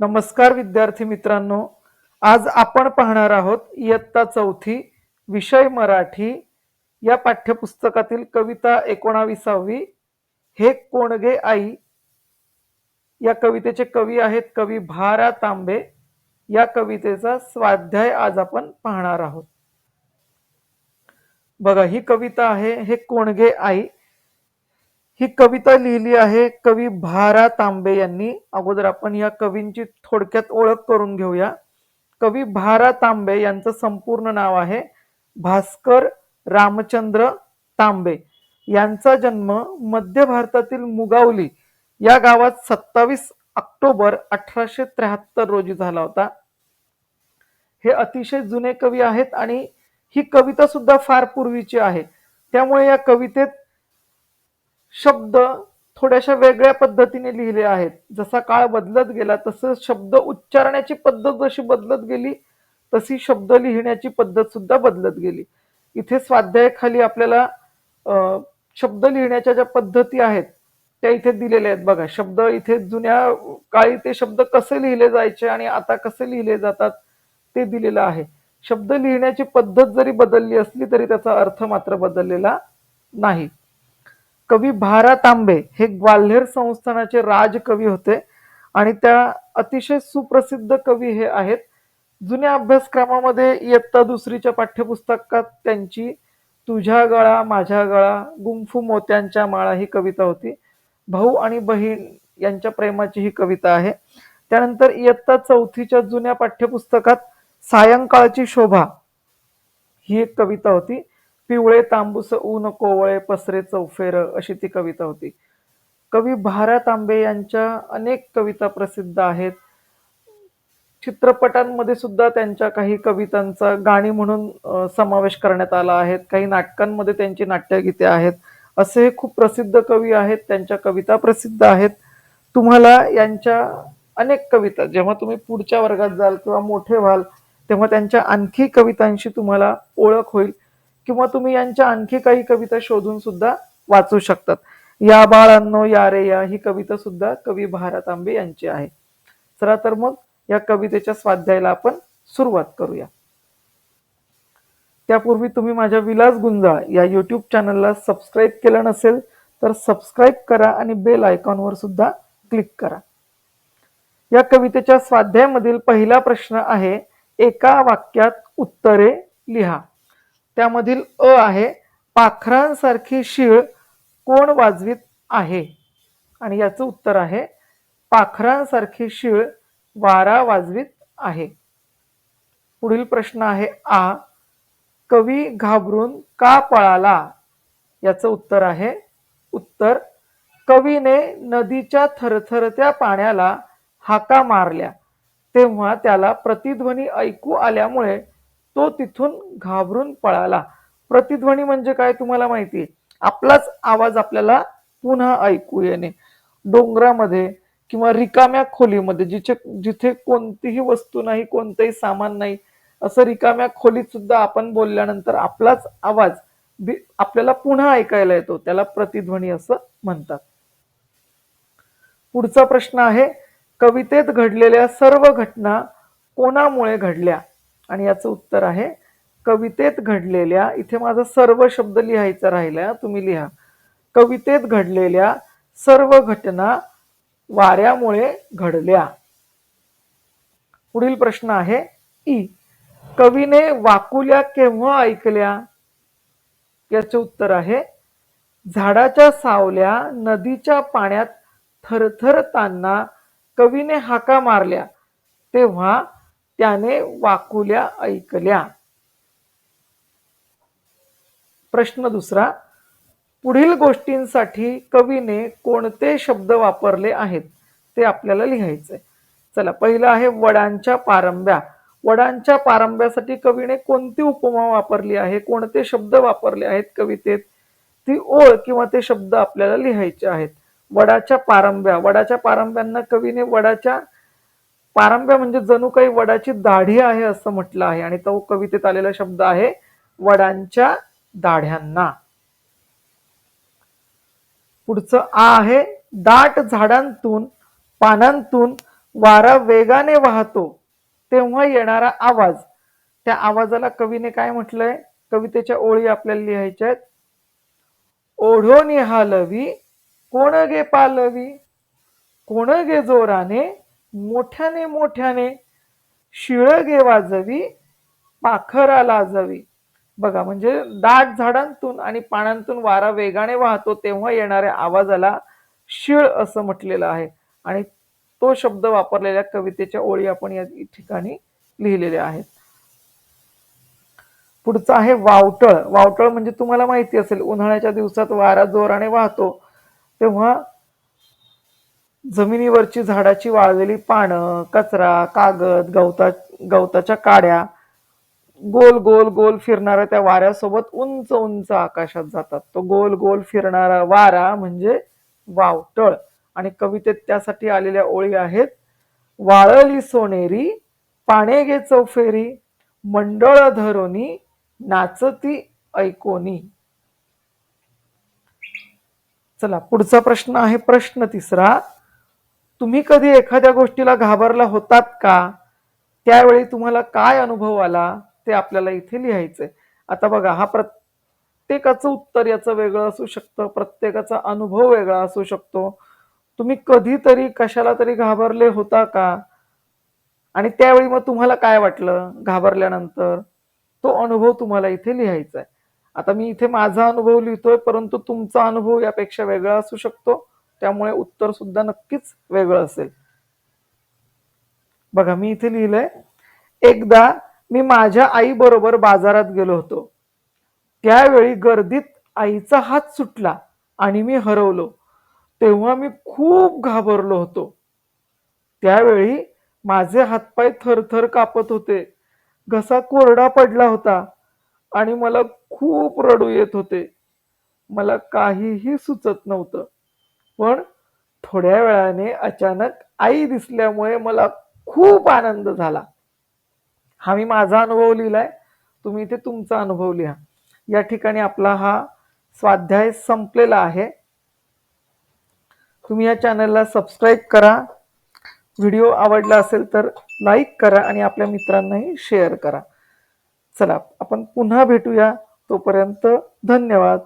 नमस्कार विद्यार्थी मित्रांनो आज आपण पाहणार आहोत इयत्ता चौथी विषय मराठी या पाठ्यपुस्तकातील कविता एकोणाविसावी. हे कोणगे आई? या कवितेचे कवी आहेत कवी भारा तांबे. या कवितेचा स्वाध्याय आज आपण पाहणार आहोत. बघा ही कविता आहे हे कोणगे आई? ही कविता लिहिली आहे कवी भारा तांबे यांनी. अगोदर आपण या कवींची थोडक्यात ओळख करून घेऊया. कवी भारा तांबे यांचं संपूर्ण नाव आहे भास्कर रामचंद्र तांबे. यांचा जन्म मध्य भारतातील मुगावली या गावात सत्तावीस ऑक्टोबर अठराशे त्र्याहत्तर रोजी झाला होता. हे अतिशय जुने कवी आहेत आणि ही कविता सुद्धा फार पूर्वीची आहे. त्यामुळे या कवितेत शब्द थोड्याशा वेगळ्या पद्धतीने लिहिले आहेत. जसा काळ बदलत गेला तसं शब्द उच्चारण्याची पद्धत जशी बदलत गेली तशी शब्द लिहिण्याची पद्धत सुद्धा बदलत गेली. इथे स्वाध्यायाखाली आपल्याला शब्द लिहिण्याच्या ज्या पद्धती आहेत त्या इथे दिलेल्या आहेत बघा. शब्द इथे जुन्या काळी ते शब्द कसे लिहिले जायचे आणि आता कसे लिहिले जातात ते दिलेलं आहे. शब्द लिहिण्याची पद्धत जरी बदलली असली तरी त्याचा अर्थ मात्र बदललेला नाही. कवी भारा तांबे हे ग्वाल्हेर संस्थानाचे राजकवी होते. आणि त्या अतिशय सुप्रसिद्ध कवी हे आहेत. जुन्या अभ्यासक्रमामध्ये इयत्ता दुसरीच्या पाठ्यपुस्तकात त्यांची तुझ्या गळा माझ्या गळा गुंफू मोत्यांच्या माळा ही कविता होती. भाऊ आणि बहीण यांच्या प्रेमाची ही कविता आहे. त्यानंतर इयत्ता चौथीच्या जुन्या पाठ्यपुस्तकात सायंकाळची शोभा ही एक कविता होती. पिवळे तांबूस ऊन कोवळे पसरे चौफेर अशी ती कविता होती. कवी भारा तांबे यांच्या अनेक कविता प्रसिद्ध आहेत. चित्रपटांमध्ये सुद्धा त्यांच्या काही कवितांचा गाणी म्हणून समावेश करण्यात आला आहे. काही नाटकांमध्ये त्यांची नाट्यगीते आहेत. असे हे खूप प्रसिद्ध कवी आहेत. त्यांच्या कविता प्रसिद्ध आहेत. तुम्हाला यांच्या अनेक कविता जेव्हा तुम्ही पुढच्या वर्गात जाल किंवा मोठे व्हाल तेव्हा त्यांच्या आणखी कवितांशी तुम्हाला ओळख होईल. किंवा तुम्ही यांच्या आणखी काही कविता शोधून सुद्धा वाचू शकतात. या बाळांनो या रे या ही कविता सुद्धा कवी भारत आंबे यांची आहे. चला तर मग या कवितेच्या स्वाध्यायाला आपण सुरुवात करूया. त्यापूर्वी तुम्ही माझ्या विलास गुंजाळ या युट्यूब चॅनलला सबस्क्राईब केलं नसेल तर सबस्क्राईब करा आणि बेल आयकॉनवर सुद्धा क्लिक करा. या कवितेच्या स्वाध्यायामधील पहिला प्रश्न आहे एका वाक्यात उत्तरे लिहा. त्यामधील अ आहे पाखरांसारखी शीळ कोण वाजवीत आहे? आणि याचं उत्तर आहे पाखरांसारखी शीळ वारा वाजवीत आहे. पुढील प्रश्न आहे आ कवी घाबरून का पळाला? याचं उत्तर आहे उत्तर कवीने नदीच्या थरथरत्या पाण्याला हाका मारल्या. तेव्हा त्याला प्रतिध्वनी ऐकू आल्यामुळे तो तिथून घाबरून पळाला. प्रतिध्वनी म्हणजे काय तुम्हाला माहिती? आपलाच आवाज आपल्याला पुन्हा ऐकू येणे. डोंगरामध्ये किंवा रिकाम्या खोलीमध्ये जिथे जिथे कोणतीही वस्तू नाही कोणतंही सामान नाही असं रिकाम्या खोलीत सुद्धा आपण बोलल्यानंतर आपलाच आवाज आपल्याला पुन्हा ऐकायला येतो. त्याला प्रतिध्वनी असं म्हणतात. पुढचा प्रश्न आहे कवितेत घडलेल्या सर्व घटना कोणामुळे घडल्या? आणि याचं उत्तर आहे कवितेत घडलेल्या इथे माझा सर्व शब्द लिहायचा राहिला तुम्ही लिहा. कवितेत घडलेल्या सर्व घटना वाऱ्यामुळे घडल्या. पुढील प्रश्न आहे ई. कवीने वाकुल्या केव्हा ऐकल्या? याचे उत्तर आहे झाडाच्या सावल्या नदीच्या पाण्यात थरथरताना कवीने हाका मारल्या. तेव्हा त्याने वाकुल्या ऐकल्या. प्रश्न दुसरा पुढील गोष्टींसाठी कवीने कोणते शब्द वापरले आहेत ते आपल्याला लिहायचे चला पहिलं आहे वडांच्या पारंब्या. वडांच्या पारंब्यासाठी कवीने कोणती उपमा वापरली आहे? कोणते शब्द वापरले आहेत कवितेत? ती ओळ किंवा ते शब्द आपल्याला लिहायचे आहेत. वडाच्या पारंब्या. वडाच्या पारंब्यांना कवीने वडाच्या पारंब्या म्हणजे जणू काही वडाची दाढी आहे असं म्हटलं आहे. आणि तो कवितेत आलेला शब्द आहे वडांच्या दाढ्यांना. पुढचं आ आहे दाट झाडांतून पानांतून वारा वेगाने वाहतो. तेव्हा येणारा आवाज. त्या आवाजाला कवीने काय म्हटलंय? कवितेच्या ओळी आपल्याला लिहायच्या आहेत. ओढोनी हालवी कोण गे पालवी कोण गे जोराने मोठ्याने मोठ्याने शिळ घे वाजवी पाखरा लाजवी बघा म्हणजे दाट झाडांतून आणि पानांतून वारा वेगाने वाहतो तेव्हा येणाऱ्या आवाजाला शिळ असं म्हटलेलं आहे. आणि तो शब्द वापरलेल्या कवितेच्या ओळी आपण या ठिकाणी लिहिलेल्या आहेत. पुढचं आहे वावटळ. वावटळ म्हणजे तुम्हाला माहिती असेल उन्हाळ्याच्या दिवसात वारा जोराने वाहतो तेव्हा जमिनीवरची झाडाची वाळलेली पानं कचरा कागद गवता गवताच्या काड्या गोल गोल गोल फिरणाऱ्या त्या वाऱ्यासोबत उंच उंच आकाशात जातात. तो गोल गोल फिरणारा वारा म्हणजे वावटळ आणि कवितेत त्यासाठी आलेल्या ओळी आहेत वाळली सोनेरी पाणे गे चौफेरी मंडळ धरोनी नाचती ऐकोनी. चला पुढचा प्रश्न आहे प्रश्न तिसरा. तुम्ही कधी एखाद्या गोष्टीला घाबरला होतात का? त्यावेळी तुम्हाला काय अनुभव आला? ते आपल्याला इथे लिहायचंय. आता बघा हा प्रत्येकाचं उत्तर याचं वेगळं असू शकतं प्रत्येकाचा अनुभव वेगळा असू शकतो. तुम्ही कधीतरी कशाला तरी घाबरले होता का? आणि त्यावेळी मग तुम्हाला काय वाटलं घाबरल्यानंतर? तो अनुभव तुम्हाला इथे लिहायचा आहे आता मी इथे माझा अनुभव लिहितोय परंतु तुमचा अनुभव यापेक्षा वेगळा असू शकतो. त्यामुळे उत्तर सुद्धा नक्कीच वेगळं असेल. बघा मी इथे लिहिलंय एकदा मी माझ्या आई बरोबर बाजारात गेलो होतो. त्यावेळी गर्दीत आईचा हात सुटला आणि मी हरवलो. तेव्हा मी खूप घाबरलो होतो. त्यावेळी माझे हातपाय थरथर कापत होते. घसा कोरडा पडला होता आणि मला खूप रडू येत होते. मला काहीही सुचत नव्हतं. पण थोड्या वेळाने अचानक आई दिसल्यामुळे मला खूप आनंद झाला. हा मी माझा अनुभव लिहिलाय. तुम्ही इथे तुमचा अनुभव लिहा. या ठिकाणी आपला हा स्वाध्याय संपलेला आहे. तुम्ही या चॅनलला सबस्क्राईब करा. व्हिडिओ आवडला असेल तर लाईक करा आणि आपल्या मित्रांनाही शेअर करा. चला आपण पुन्हा भेटूया. तोपर्यंत धन्यवाद.